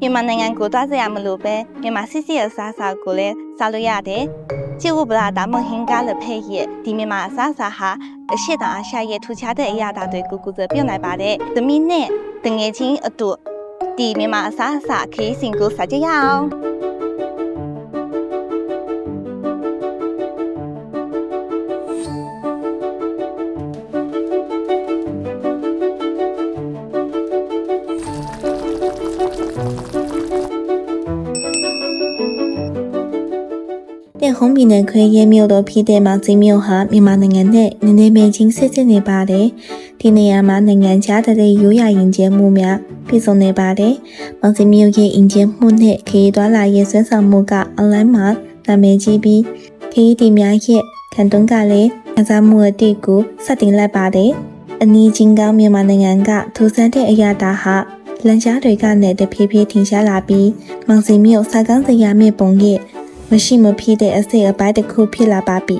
မြန်မာနိုင်ငံကိုသွားစရာမလိုပဲမြန်မာစစ်စစ်အစားအစာကိုလည်းစားလို့ရတယ်။ကျုပ်ဘလာဒါမဟင်ကားလက်ဖက်ရဲ့ဒီမြန်မာအစားအစာဟာအရှိတောင်အာရှရဲ့ထူခြားတဲ့အရာတွေကိုကူကူပြုတ်နိုင်ပါတယ်။သမီးနဲ့တငယ်ချင်းအတူဒီမြန်မာအစားအစာခရီးစဉ်ကိုစားကြရအောင်။ တဲ့ဟုံးပြည်နယ်ခွဲရဲမြို့တော်ဖြစ်တဲ့မောင်စင်းမြို့ဟာမြန်မာနိုင်ငံနဲ့နည်းနည်းပဲချင်းဆက်စစ်နေပါတယ်။ဒီနေရာမှာနိုင်ငံခြားတဲ့ရိုးရာယဉ်ကျေးမှုများပြည့်စုံနေပါတယ်။မောင်စင်းမြို့ရဲ့ယဉ်ကျေးမှုနဲ့ခရီးသွားလာရေးဆွမ်းဆောင်မှုကအွန်လိုင်းမှာနာမည်ကြီးပြီးခရီးသည်များရဲ့ခံတွန်းကလည်းအစားမှုအတိတ်ကိုစတင်လိုက်ပါတယ်။အနီးချင်းကောင်းမြန်မာနိုင်ငံကထူးဆန်းတဲ့အရာတာဟာလန်ရှားတွေကနဲ့တဖြည်းဖြည်းထင်ရှားလာပြီးမောင်စင်းမြို့စာကောင်းစရာမြေပုံရဲ့ မရှိမဖြစ်တဲ့အစိတ်အပိုင်းတစ်ခုဖြစ်လာပါပြီ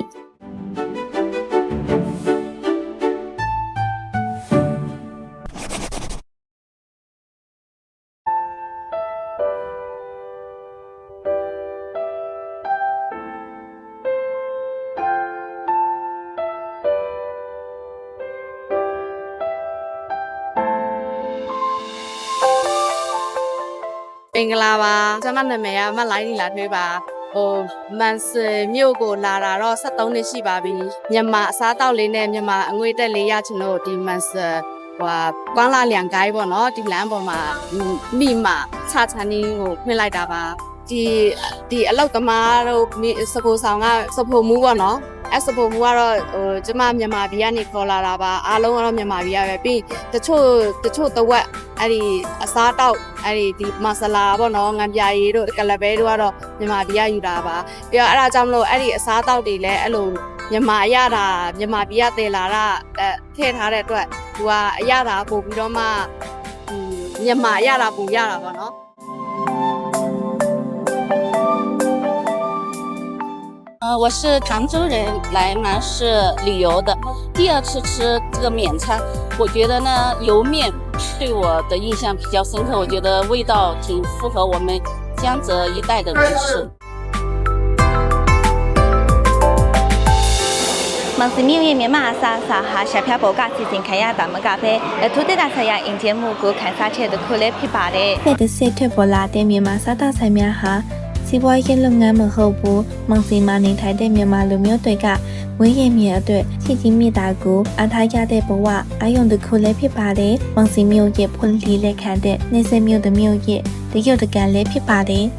မင်္ဂလာပါကျွန်မနာမည်ကမလိုင်းနီလာထွေးပါ ဟိုမန်စမြို့ကိုလာတာတော့73နှစ်ရှိပါပြီမြန်မာအစားတောက်လေးနဲ့မြန်မာအငွေတက်လေးရချင်လို့ဒီမန်စဟွာကွမ်းလာလျံကိုင်းပေါ့နော်ဒီလမ်းပေါ်မှာမိမချချန်နီကိုဖွင့်လိုက်တာပါဒီဒီအလောက်သမားတို့မိစကိုဆောင်ကစဖို့မူပေါ့နော် အဲ့စဖို့မူကတော့ဟိုကျမမြန်မာပြည်ကနေခေါ်လာတာပါအားလုံးကတော့မြန်မာပြည်ရပဲပြီးတချို့တချို့တဝက်အဲ့ဒီအစားတောက်အဲ့ဒီဒီမဆလာပေါ့နော်ငံပြာရည်တို့ကလဘဲတို့ကတော့မြန်မာပြည်ကယူတာပါပြီးတော့အဲ့ဒါကြောင့်မလို့အဲ့ဒီအစားတောက်တွေလည်းအဲ့လိုမြန်မာရတာမြန်မာပြည်ကတည်လာတာအဲထည့်ထားတဲ့အတွက်သူကအရတာပို့ပြီးတော့မှဟိုမြန်မာရတာပို့ရတာပေါ့နော် 我是杭州人来芒市旅游的。第二次吃这个缅餐我觉得呢油面对我的印象比较深刻我觉得味道挺符合我们江浙一带的人吃蒙自秘密麻辣沙沙哈小票薄盖提醒开呀大门咖啡。来头的大车呀引擎木格开发车的可乐批发的。卖的是特弗拉的棉麻沙大车棉鞋 စီးပွားရေးလုပ်ငန်းမဟုတ်ဘူးမောင်စီမာနေထိုင်တဲ့မြန်မာလူမျိုးတွေကဝင်းရင်မြေအတွက်ချစ်ကြီးမြတ်တာကိုအားထားရတဲ့ဘဝအာယုံတစ်ခုလည်းဖြစ်ပါတယ်မောင်စီမျိုးရဲ့ဖွင့်လှစ်လက်ခံတဲ့နေစမျိုးတစ်မျိုးရဲ့တရုတ်တကန်လည်းဖြစ်ပါတယ်။